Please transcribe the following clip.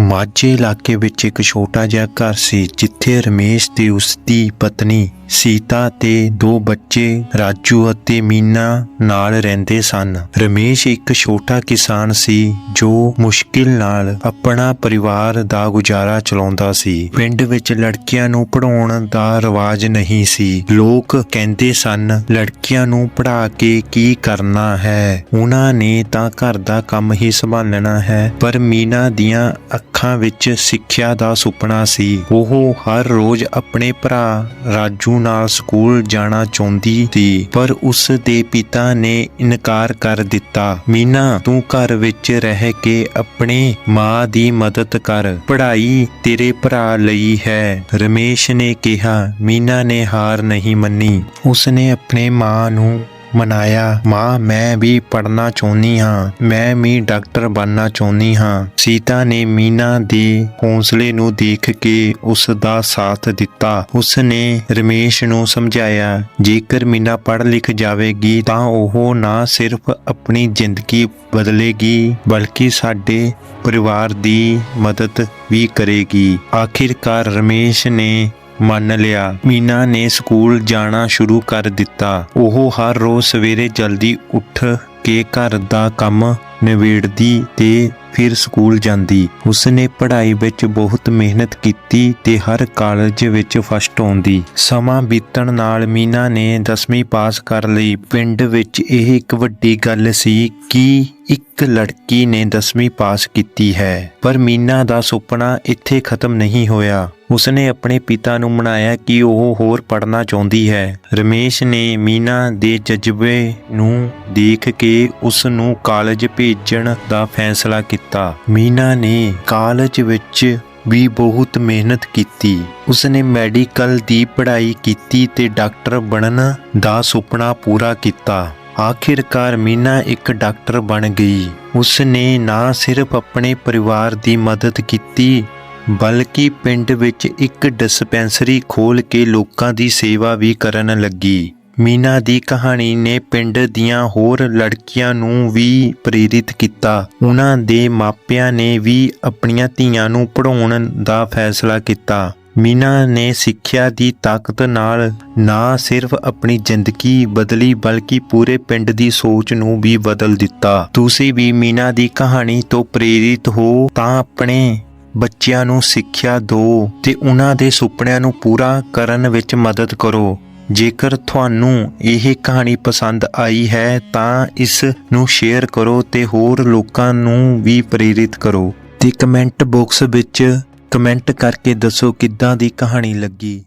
ਮਾਝੇ ਇਲਾਕੇ ਵਿੱਚ ਇੱਕ ਛੋਟਾ ਜਿਹਾ ਘਰ ਸੀ, ਜਿੱਥੇ ਰਮੇਸ਼ ਤੇ ਉਸ ਦੀ ਪਤਨੀ ਸੀਤਾ ਤੇ ਦੋ ਬੱਚੇ ਰਾਜੂ ਅਤੇ ਮੀਨਾ ਨਾਲ ਰਹਿੰਦੇ ਸਨ। ਰਮੇਸ਼ ਇੱਕ ਛੋਟਾ ਕਿਸਾਨ ਸੀ, ਜੋ ਮੁਸ਼ਕਿਲ ਨਾਲ ਆਪਣਾ ਪਰਿਵਾਰ ਦਾ ਗੁਜ਼ਾਰਾ ਚਲਾਉਂਦਾ ਸੀ। ਪਿੰਡ ਵਿੱਚ ਲੜਕੀਆਂ ਨੂੰ ਪੜਾਉਣ ਦਾ ਰਿਵਾਜ ਨਹੀਂ ਸੀ। ਲੋਕ ਕਹਿੰਦੇ ਸਨ, ਲੜਕੀਆਂ ਨੂੰ ਪੜਾ ਕੇ ਕੀ ਕਰਨਾ ਹੈ? ਉਹਨਾਂ ਨੇ ਤਾਂ ਘਰ ਦਾ ਕੰਮ ਹੀ ਸੰਭਾਲਣਾ ਹੈ। ਪਰ ਮੀਨਾ ਦੀਆਂ ਅੱਖਾਂ ਵਿੱਚ ਸਿੱਖਿਆ ਦਾ ਸੁਪਨਾ ਸੀ। ਉਹ ਹਰ ਰੋਜ਼ ਆਪਣੇ ਭਰਾ ਰਾਜੂ ਨਾਲ ਸਕੂਲ ਜਾਣਾ ਚਾਹੁੰਦੀ ਸੀ, ਪਰ ਉਸ ਦੇ ਪਿਤਾ ਨੇ ਇਨਕਾਰ ਕਰ ਦਿੱਤਾ। ਮੀਨਾ, ਤੂੰ ਘਰ ਵਿੱਚ ਰਹਿ ਕੇ ਆਪਣੇ ਮਾਂ ਦੀ ਮਦਦ ਕਰ। ਪੜ੍ਹਾਈ ਤੇਰੇ ਭਰਾ ਲਈ ਹੈ। ਰਮੇਸ਼ ਨੇ ਕਿਹਾ। ਮੀਨਾ ਨੇ ਹਾਰ ਨਹੀਂ ਮੰਨੀ। ਉਸਨੇ ਆਪਣੇ ਮਾਂ ਨੂੰ ਮਨਾਇਆ। ਮਾਂ, ਮੈਂ ਵੀ ਪੜਨਾ ਚਾਹੁੰਦੀ ਹਾਂ। ਮੈਂ ਵੀ ਡਾਕਟਰ ਬਣਨਾ ਚਾਹੁੰਦੀ ਹਾਂ। ਸੀਤਾ ਨੇ ਮੀਨਾ ਦੇ ਹੌਸਲੇ ਨੂੰ ਦੇਖ ਕੇ ਉਸ ਦਾ ਸਾਥ ਦਿੱਤਾ। ਉਸ ਨੇ ਰਮੇਸ਼ ਨੂੰ ਸਮਝਾਇਆ, ਜੇਕਰ ਮੀਨਾ ਪੜ੍ਹ ਲਿਖ ਜਾਵੇਗੀ, ਤਾਂ ਉਹ ਨਾ ਸਿਰਫ ਆਪਣੀ ਜ਼ਿੰਦਗੀ ਬਦਲੇਗੀ, ਬਲਕਿ ਸਾਡੇ ਪਰਿਵਾਰ ਦੀ ਮਦਦ ਵੀ ਕਰੇਗੀ। ਆਖਿਰਕਾਰ ਰਮੇਸ਼ ਨੇ ਮੰਨ ਲਿਆ। ਮੀਨਾ ਨੇ ਸਕੂਲ ਜਾਣਾ ਸ਼ੁਰੂ ਕਰ ਦਿੱਤਾ। ਉਹ ਹਰ ਰੋਜ਼ ਸਵੇਰੇ ਜਲਦੀ ਉੱਠ ਕੇ ਘਰ ਦਾ ਕੰਮ ਨਿਬੇੜਦੀ ਤੇ ਫਿਰ ਸਕੂਲ ਜਾਂਦੀ। ਉਸਨੇ ਪੜ੍ਹਾਈ ਵਿੱਚ ਬਹੁਤ ਮਿਹਨਤ ਕੀਤੀ ਤੇ ਹਰ ਕਾਲਜ ਵਿੱਚ ਫਸਟ ਆਉਂਦੀ। ਸਮਾਂ ਬੀਤਣ ਨਾਲ ਮੀਨਾ ਨੇ 10ਵੀਂ ਪਾਸ ਕਰ ਲਈ। ਪਿੰਡ ਵਿੱਚ ਇਹ ਇੱਕ ਵੱਡੀ ਗੱਲ ਸੀ ਕਿ ਇੱਕ ਲੜਕੀ ਨੇ 10ਵੀਂ ਪਾਸ ਕੀਤੀ ਹੈ, ਪਰ ਮੀਨਾ ਦਾ ਸੁਪਨਾ ਇੱਥੇ ਖਤਮ ਨਹੀਂ ਹੋਇਆ। ਉਸਨੇ ਆਪਣੇ ਪਿਤਾ ਨੂੰ ਮਨਾਇਆ ਕਿ ਉਹ ਹੋਰ ਪੜ੍ਹਨਾ ਚਾਹੁੰਦੀ ਹੈ। ਰਮੇਸ਼ ਨੇ ਮੀਨਾ ਦੇ ਜਜ਼ਬੇ ਨੂੰ ਦੇਖ ਕੇ ਉਸ ਨੂੰ ਕਾਲਜ ਭੇਜਣ ਦਾ ਫੈਸਲਾ ਕੀਤਾ। ਮੀਨਾ ਨੇ ਕਾਲਜ ਵਿੱਚ ਵੀ ਬਹੁਤ ਮਿਹਨਤ ਕੀਤੀ। ਉਸਨੇ ਮੈਡੀਕਲ ਦੀ ਪੜ੍ਹਾਈ ਕੀਤੀ ਤੇ ਡਾਕਟਰ ਬਣਨ ਦਾ ਸੁਪਨਾ ਪੂਰਾ ਕੀਤਾ। ਆਖਿਰਕਾਰ ਮੀਨਾ ਇੱਕ ਡਾਕਟਰ ਬਣ ਗਈ। ਉਸਨੇ ਨਾ ਸਿਰਫ ਆਪਣੇ ਪਰਿਵਾਰ ਦੀ ਮਦਦ ਕੀਤੀ, ਬਲਕਿ ਪਿੰਡ ਵਿੱਚ ਇੱਕ ਡਿਸਪੈਂਸਰੀ ਖੋਲ ਕੇ ਲੋਕਾਂ ਦੀ ਸੇਵਾ ਵੀ ਕਰਨ ਲੱਗੀ। ਮੀਨਾ ਦੀ ਕਹਾਣੀ ਨੇ ਪਿੰਡ ਦੀਆਂ ਹੋਰ ਲੜਕੀਆਂ ਨੂੰ ਵੀ ਪ੍ਰੇਰਿਤ ਕੀਤਾ। ਉਹਨਾਂ ਦੇ ਮਾਪਿਆਂ ਨੇ ਵੀ ਆਪਣੀਆਂ ਧੀਆਂ ਨੂੰ ਪੜ੍ਹਾਉਣ ਦਾ ਫੈਸਲਾ ਕੀਤਾ। ਮੀਨਾ ਨੇ ਸਿੱਖਿਆ ਦੀ ਤਾਕਤ ਨਾਲ ਨਾ ਸਿਰਫ ਆਪਣੀ ਜ਼ਿੰਦਗੀ ਬਦਲੀ, ਬਲਕਿ ਪੂਰੇ ਪਿੰਡ ਦੀ ਸੋਚ ਨੂੰ ਵੀ ਬਦਲ ਦਿੱਤਾ। ਤੁਸੀਂ ਵੀ ਮੀਨਾ ਦੀ ਕਹਾਣੀ ਤੋਂ ਪ੍ਰੇਰਿਤ ਹੋ ਤਾਂ ਆਪਣੇ ਬੱਚਿਆਂ ਨੂੰ ਸਿੱਖਿਆ ਦਿਓ ਤੇ ਉਹਨਾਂ ਦੇ ਸੁਪਨਿਆਂ ਨੂੰ ਪੂਰਾ ਕਰਨ ਵਿੱਚ ਮਦਦ ਕਰੋ। ਜੇਕਰ ਤੁਹਾਨੂੰ ਇਹ ਕਹਾਣੀ ਪਸੰਦ ਆਈ ਹੈ, ਤਾਂ ਇਸ ਨੂੰ ਸ਼ੇਅਰ ਕਰੋ ਤੇ ਹੋਰ ਲੋਕਾਂ ਨੂੰ ਵੀ ਪ੍ਰੇਰਿਤ ਕਰੋ। ਤੇ ਕਮੈਂਟ ਬਾਕਸ ਵਿੱਚ ਕਮੈਂਟ ਕਰਕੇ ਦੱਸੋ ਕਿੱਦਾਂ ਦੀ ਕਹਾਣੀ ਲੱਗੀ।